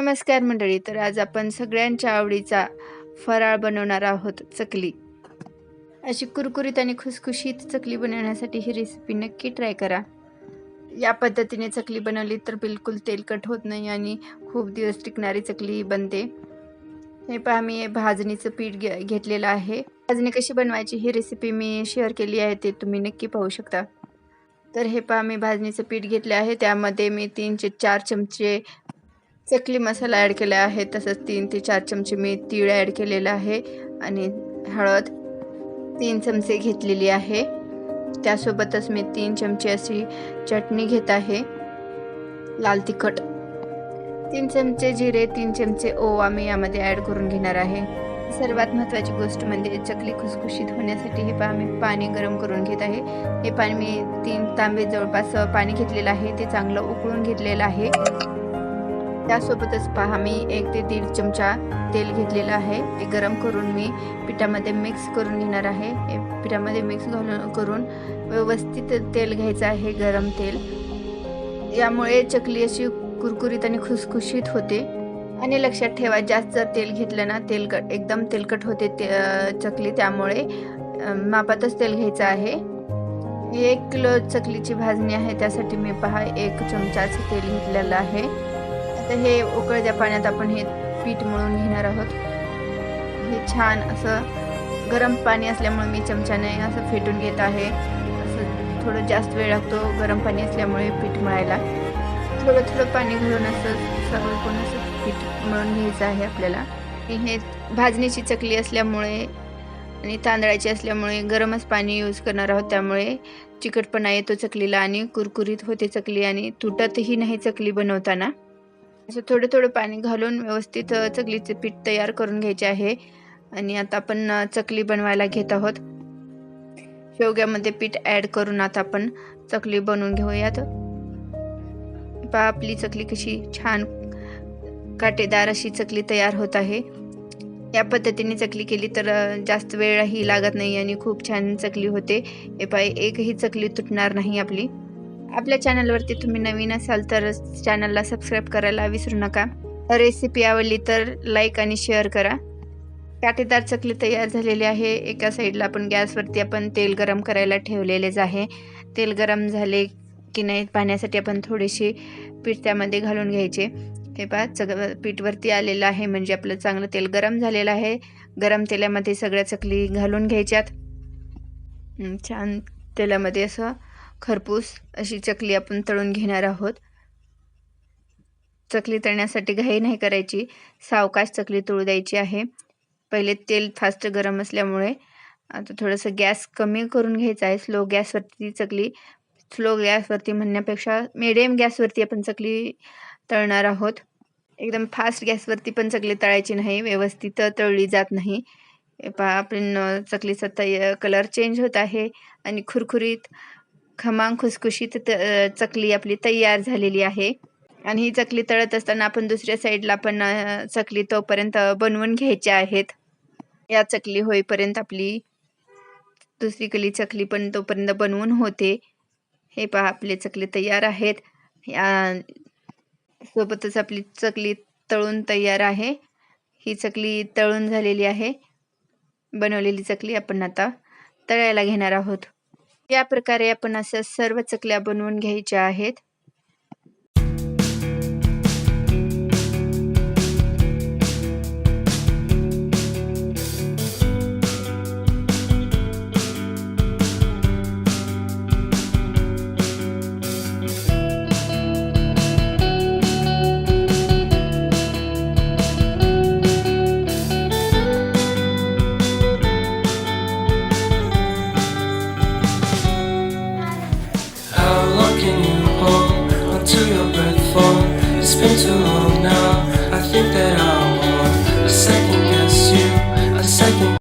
नमस्कार मंडळी तर आज आपण सगळ्यांच्या आवडीचा फराळ बनवणार आहोत चकली. अशी कुरकुरीत आणि खुसखुशीत चकली बनवण्यासाठी ही रेसिपी नक्की ट्राय करा. या पद्धतीने चकली बनवली तर बिलकुल तेलकट होत नाही आणि खूप दिवस टिकणारी चकली बनते. हे पहा मी भाजणीचं पीठ घे घेतलेलं आहे. भाजणी कशी बनवायची ही रेसिपी मी शेअर केली आहे ते तुम्ही नक्की पाहू शकता. तर हे पहा मी भाजणीचं पीठ घेतले आहे त्यामध्ये मी तीन ते चार चमचे चकली मसाला ॲड केला आहे. तसंच तीन ते चार चमचे मी तीळ ॲड केलेलं आहे. आणि हळद तीन चमचे घेतलेली आहे. त्यासोबतच मी तीन चमचे अशी चटणी घेत आहे. लाल तिखट. तीन चमचे जिरे तीन चमचे ओवा मी यामध्ये ॲड करून घेणार आहे. सर्वात महत्त्वाची गोष्ट म्हणजे चकली खुसखुशीत होण्यासाठी हे पा मी पाणी गरम करून घेत आहे. हे पाणी मी तीन तांबे जवळपास पाणी घेतलेलं आहे. ते चांगलं उकळून घेतलेलं आहे. त्यासोबतच पहा मी एक ते दीड चमचा तेल घेतलेलं आहे. ते गरम करून मी पिठामध्ये मिक्स करून घेणार आहे. पिठामध्ये मिक्स घालून करून व्यवस्थित तेल घ्यायचं आहे गरम तेल. यामुळे चकली अशी कुरकुरीत आणि खुसखुशीत होते. आणि लक्षात ठेवा जास्त जर तेल घेतलं ना तेलकट एकदम तेलकट होते ते चकली. त्यामुळे मापातच तेल घ्यायचं आहे. एक किलो चकलीची भाजणी आहे त्यासाठी मी पहा एक चमचाचं तेल घेतलेलं आहे. तर हे उकळत्या पाण्यात आपण हे पीठ मळून घेणार आहोत. हे छान असं गरम पाणी असल्यामुळे मी चमच्याने असं फेटून घेत आहे. असं थोडं जास्त वेळ लागतो गरम पाणी असल्यामुळे पीठ मळायला. थोडं थोडं पाणी घालून असं सगळं असं पीठ मळून घ्यायचं आहे आपल्याला. हे भाजणीची चकली असल्यामुळे आणि तांदळाची असल्यामुळे गरमच पाणी यूज करणार आहोत. त्यामुळे चिकटपणा येतो चकलीला आणि कुरकुरीत होते चकली आणि तुटतही नाही चकली बनवताना. असं थोडं थोडं पाणी घालून व्यवस्थित चकलीचे पीठ तयार करून घ्यायचे आहे. आणि आता आपण चकली बनवायला घेत आहोत. शेवग्यामध्ये पीठ ॲड करून आता आपण चकली बनवून घेऊयात. पा आपली चकली कशी छान काटेदार अशी चकली तयार होत आहे. या पद्धतीने चकली केली तर जास्त वेळही लागत नाही आणि खूप छान चकली होते. हे पाय एकही चकली तुटणार नाही आपली. आपल्या चॅनलवरती तुम्ही नवीन असाल तर चॅनलला सबस्क्राईब करायला विसरू नका. रेसिपी आवडली तर लाईक आणि शेअर करा. काटेदार चकली तयार झालेली आहे. एका साईडला आपण गॅसवरती आपण तेल गरम करायला ठेवलेलेच आहे. तेल गरम झाले की नाही पाण्यासाठी आपण थोडीशी पीठ त्यामध्ये घालून घ्यायचे. हे पहा चग पीठवरती आलेलं आहे. म्हणजे आपलं चांगलं तेल गरम झालेलं आहे. गरम तेलामध्ये सगळ्या चकली घालून घ्यायच्यात. छान तेलामध्ये असं खरपूस अशी चकली आपण तळून घेणार आहोत. चकली तळण्यासाठी घाई नाही करायची. सावकाश चकली तळू द्यायची आहे. पहिले तेल फास्ट गरम असल्यामुळे आता थोडंसं गॅस कमी करून घ्यायचा आहे. स्लो गॅसवरती चकली स्लो गॅसवरती म्हणण्यापेक्षा मिडियम गॅसवरती आपण चकली तळणार आहोत. एकदम फास्ट गॅसवरती पण चकली तळायची नाही. व्यवस्थित तळली जात नाही. पहा आपण चकलीचा तय कलर चेंज होत आहे आणि खुरखुरीत खमांग खुसखुशीत चकली आपली तयार झालेली आहे. आणि ही चकली तळत असताना आपण दुसऱ्या साईडला पण चकली तोपर्यंत बनवून घ्यायच्या आहेत. या चकली होईपर्यंत आपली दुसरी कली चकली पण तोपर्यंत बनवून होते. हे पहा आपले चकली तयार आहेत. या सोबतच आपली चकली तळून तयार आहे. ही चकली तळून झालेली आहे. बनवलेली चकली आपण आता तळायला घेणार आहोत. या प्रकारे आपण अशा सर्व चकल्या बनवून घ्यायच्या आहेत.